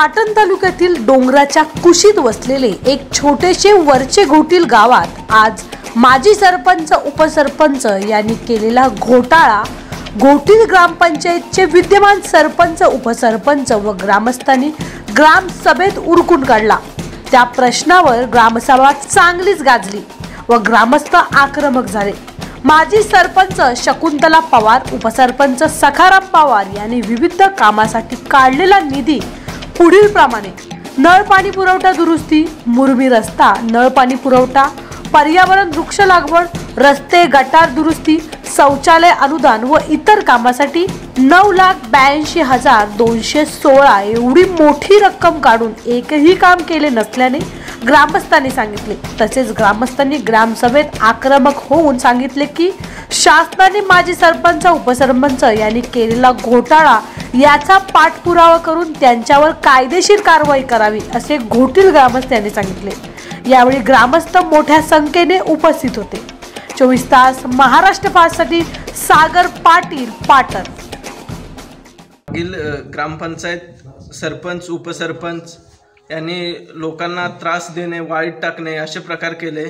पाटण तालुक्यातील डोंगराच्या कुशीत वसलेले एक छोटेसे वरचे घोटील गावात आज माजी सरपंच उपसरपंच यांनी केलेला घोटाळा घोटील ग्रामपंचायतचे विद्यमान सरपंच उपसरपंच व ग्रामस्थांनी ग्रामसभेत उरकून काढला. त्या प्रश्नावर ग्रामसभा चांगलीच गाजली व ग्रामस्थ आक्रमक झाले. माजी सरपंच शकुंतला पवार उपसरपंच सखाराम पवार यांनी विविध कामासाठी काढलेला निधी पुढील प्रमाणे नळ पाणी पुरवठा दुरुस्ती मुरमी रस्ता नळ पाणी पुरवठा पर्यावरण वृक्ष लागवड रस्ते गटार दुरुस्ती शौचालय अनुदान व इतर कामासाठी नऊ लाख ब्याऐंशी हजार दोनशे सोळा एवढी मोठी रक्कम काढून एकही काम केले नसल्याने ग्रामस्थांनी सांगितले. तसेच ग्रामस्थांनी ग्रामसभेत आक्रमक होऊन सांगितले की शासनाने माजी सरपंच उपसरपंच यांनी केलेला घोटाळा याचा पाठपुरावा करून त्यांच्यावर कायदेशीर कारवाई करावी असे घोटील ग्रामस्थ यांनी सांगितले. यावेळी ग्रामस्थ मोठ्या संख्येने उपस्थित होते. चोवीस तास महाराष्ट्र फास्टसाठी सागर पाटील पाटण. मागील ग्रामपंचायत सरपंच उपसरपंच यांनी लोकांना त्रास देणे वाईट टाकणे असे प्रकार केले.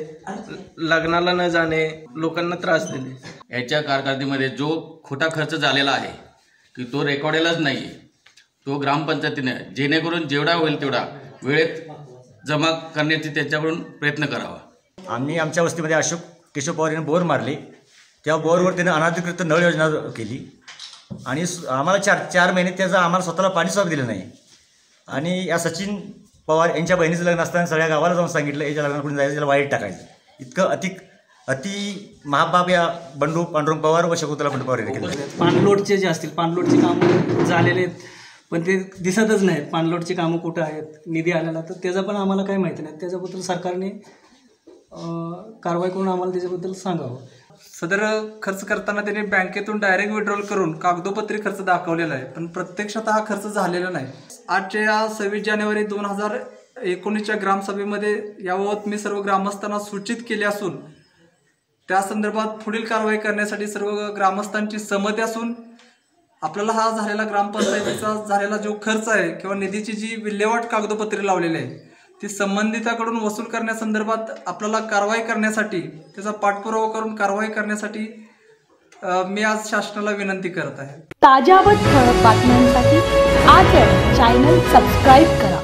लग्नाला न जाणे लोकांना त्रास दिले. याच्या कारकिर्दीमध्ये जो खोटा खर्च झालेला आहे की तो रेकॉर्डेलाच नाही आहे तो ग्रामपंचायतीने जेणेकरून जेवढा होईल तेवढा वेळेत जमा करण्याची त्यांच्याकडून प्रयत्न करावा. आम्ही आमच्या वस्तीमध्ये अशोक केशव पवार यांनी बोर मारले. त्या बोरवर त्यानं अनाधिकृत नळ योजना केली. आणि आम्हाला चार चार महिने त्याचं आम्हाला स्वतःला पाणीसुद्धा दिलं नाही. आणि या सचिन पवार यांच्या बहिणीचं लग्न असताना सगळ्या गावाला जाऊन सांगितलं याच्या लग्नात कोणी जायचं त्याला वाईट टाकायचं. इतकं अति अति महाबाप या बंडू पांडुरंग पवार व शकुंतला बंडू पवार यांनी केलं पाणलोटचे जे असतील पाणलोटचे कामं झालेले आहेत पण ते दिसतच नाहीत. पाणलोटची कामं कुठं आहेत निधी आलेला तर त्याचं पण आम्हाला काही माहिती नाही. त्याच्याबद्दल सरकारने कारवाई करून आम्हाला त्याच्याबद्दल सांगावं. सदर खर्च करताना त्यांनी बँकेतून डायरेक्ट विड्रॉल करून कागदोपत्री खर्च दाखवलेला आहे. पण प्रत्यक्षात हा खर्च झालेला नाही. आजच्या सव्वीस जानेवारी दोन हजार एकोणीसच्या ग्रामसभेमध्ये याबाबत मी सर्व ग्रामस्थांना सूचित केले असून त्या संदर्भात पुढील कारवाई करण्यासाठी सर्व ग्रामस्थांची सहमती असून आपल्याला हा झालेला ग्रामपंचायतीचा झालेला जो खर्च आहे किंवा निधीची जी विल्हेवाट कागदपत्रे लावलेली आहे ती संबंधिताकडून वसूल करण्यासंदर्भात आपल्याला कारवाई करण्यासाठी त्याचा पाठपुरावा करून कारवाई करण्यासाठी मी आज शासनाला विनंती करत आहे. ताज्या व ठळक बातम्यांसाठी आज चॅनल सबस्क्राईब करा.